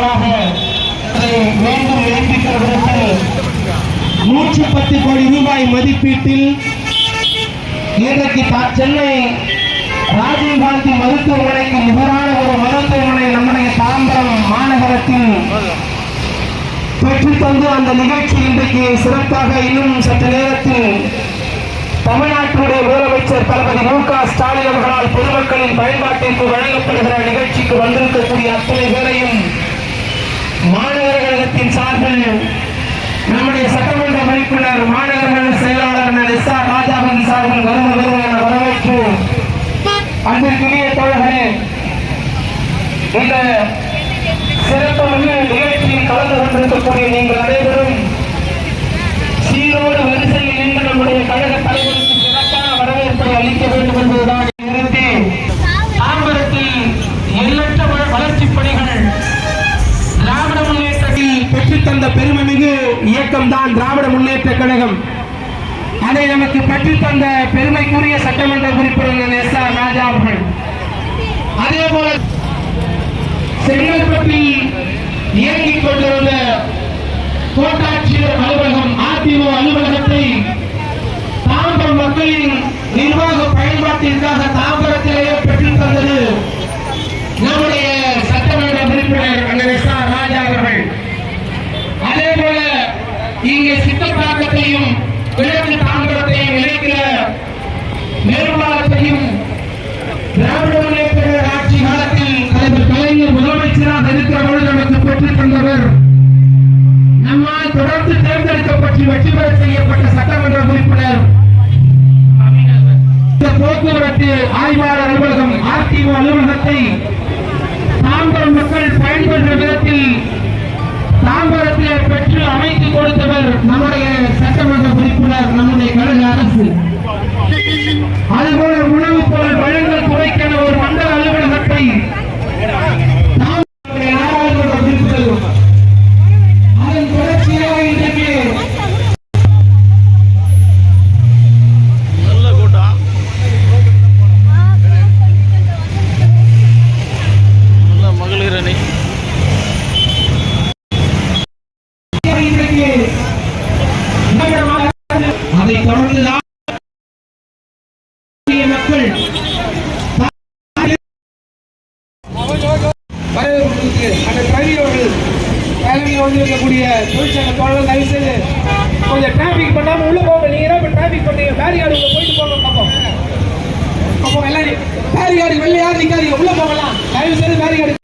பெற்றுத்தரக்கூடியவராக மீண்டும் இணைப்பிக்கிற விதத்தில் நூற்றி பத்து கோடி ரூபாய் மதிப்பீட்டில் இன்றைக்கு சென்னை ராஜீவ்காந்தி மருத்துவமனைக்கு நிகரான ஒரு மருத்துவமனை நம்முடைய தாம்பரம் மாநகரத்தில் பெற்றுத்தந்து அந்த நிகழ்ச்சி இன்றைக்கு சிறப்பாக இன்னும் சற்று நேரத்தில் தமிழ்நாட்டினுடைய முதலமைச்சர் தளபதி மு க ஸ்டாலின் அவர்களால் பொதுமக்களின் பயன்பாட்டிற்கு வழங்கப்படுகிற நிகழ்ச்சிக்கு வந்திருக்கக்கூடிய அத்தனை பேரையும் மாநகர கழகத்தின் சார்பில் நம்முடைய சட்டமன்ற உறுப்பினர் மாநகர செயலாளர் எஸ் ஆர் ராஜாவின் சார்பில் வருவதற்கான வரவேற்பு. என அன்பிற்குரிய தோழர்களே இந்த சிறப்பு நிகழ்ச்சியில் கலந்து கொண்டிருக்கக்கூடிய நீங்கள் முன்னேற்றத்தில் பெற்றுத்தந்த பெருமைமிகு இயக்கம் தான் திராவிட முன்னேற்ற கழகம். அதை நமக்கு பெற்றுத்தந்த பெருமைக்குரிய சட்டமன்ற உறுப்பினர் எஸ் ஆர் ராஜா அவர்கள். அதே போல செங்கல்பட்டில் இயங்கிக் கொண்டிருந்த கோட்டாட்சியர் அலுவலகம் அதிமுக அலுவலகத்தை தாம்பரம் மக்களின் நிர்வாக பயன்பாட்டிற்காக அதே போல இங்கே சித்தப்பாக்கத்தையும் கிழக்கு தாம்பரத்தையும் இணைக்கிற நிர்வாகத்தையும் திராவிட முன்னேற்ற ஆட்சி காலத்தில் தலைவர் கலைஞர் முதலமைச்சராக இருக்கிற பொழுது நமக்கு பெற்றுத் தந்தவர் நம்மால் தொடர்ந்து தேர்ந்தெடுக்கப்பட்டு வெற்றி பெற செய்யப்பட்ட சட்டமன்ற உறுப்பினர். போக்குவரத்து ஆய்வாளர் அலுவலகம் ஆர்டிஓ அலுவலகத்தை தாம்பரம் மக்கள் பயன்பெற்ற விதத்தில் தாம்பரம் அமைத்து கொடுத்தவர் நம்முடைய சட்டமன்ற உறுப்பினர் நம்முடைய கழக அரசு அதுபோல உணவுப் பொருள் வழங்கல் துறைக்கான ஒரு மண்டல அலுவலகத்தை தாம்பரத்திலே நாடாளுமன்ற உறுப்பினர் அதன் தொடர்ச்சியாக இன்றைக்கு நல்ல கூட்டம் நல்ல மகளிர் அணி இன்றைக்கு நகரமாக அதை தொடர்ந்து தான் மக்கள் வரவேற்புக்கு அந்த கல்வியோர்கள் கிளம்பி வந்திருக்கக்கூடிய தொழிற்சங்க தயவு செய்து கொஞ்சம் டிராஃபிக் பண்ணாமல் உள்ளே போங்க. நீங்க என்ன டிராஃபிக் பண்ணீங்க? பேரிகார்டு உள்ள போயிட்டு போங்க பார்ப்போம் அப்போ எல்லாரும் பேரிகார்டு வெளியே யாரும் நிக்காதீங்க. உள்ள போகலாம் தயவு செய்து பேரிகார்டு